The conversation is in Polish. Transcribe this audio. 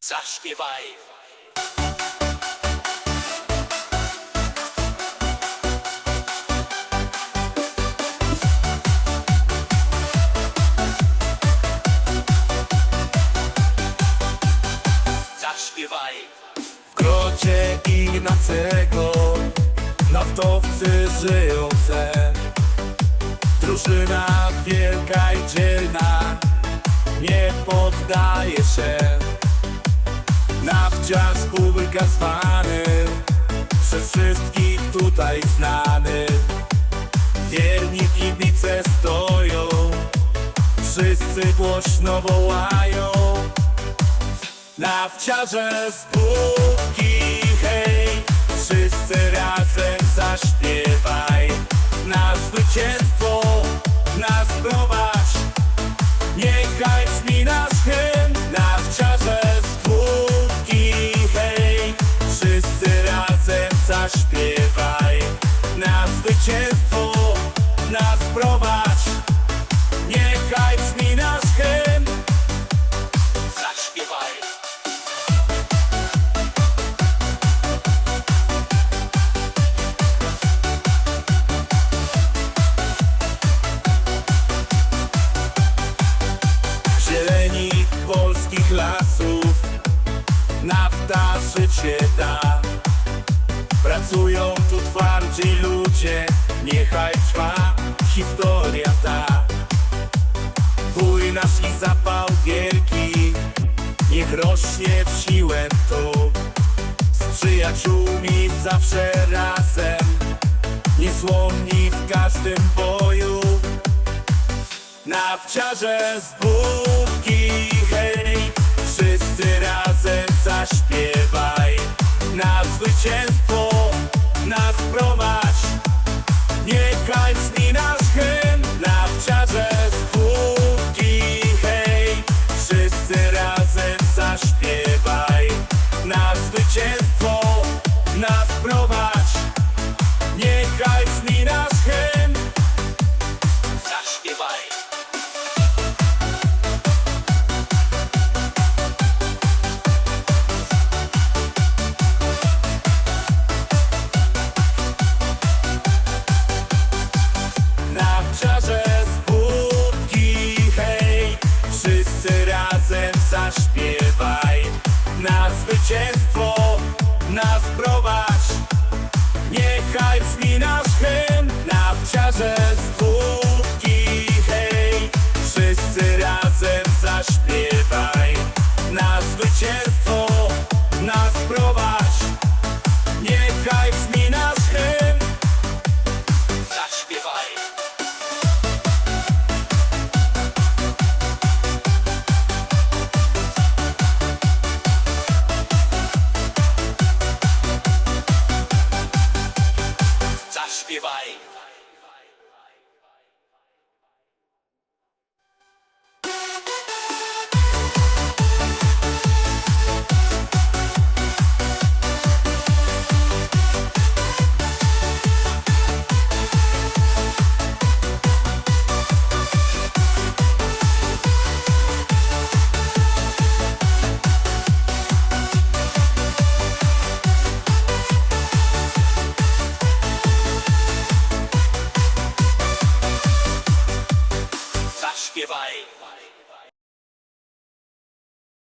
Zaśpiewaj. Zaśpiewaj. W grocie Ignacego naftowcy żyją se Drużyna wielka i dzielna nie poddaje się Nawciarz Bubryka zwany przez wszystkich tutaj znany. Wierni kibice stoją wszyscy głośno wołają. Nawciarze z Buki, hej Wszyscy razem zaśpiewaj nas prowadź. Niechaj brzmi nasz hymn Zaśpiewaj. zieleni polskich lasów Nafta życie da. Pracują tu twardzi ludzie Niechaj historia ta. Bój nasz i zapał wielki Niech rośnie w siłę tu. Z przyjaciółmi zawsze razem Niezłomni w każdym boju. Nawciarze z Budki, hej Wszyscy razem zaśpiewaj. Na zwycięstwo nas prowadź Niechaj brzmi hej give I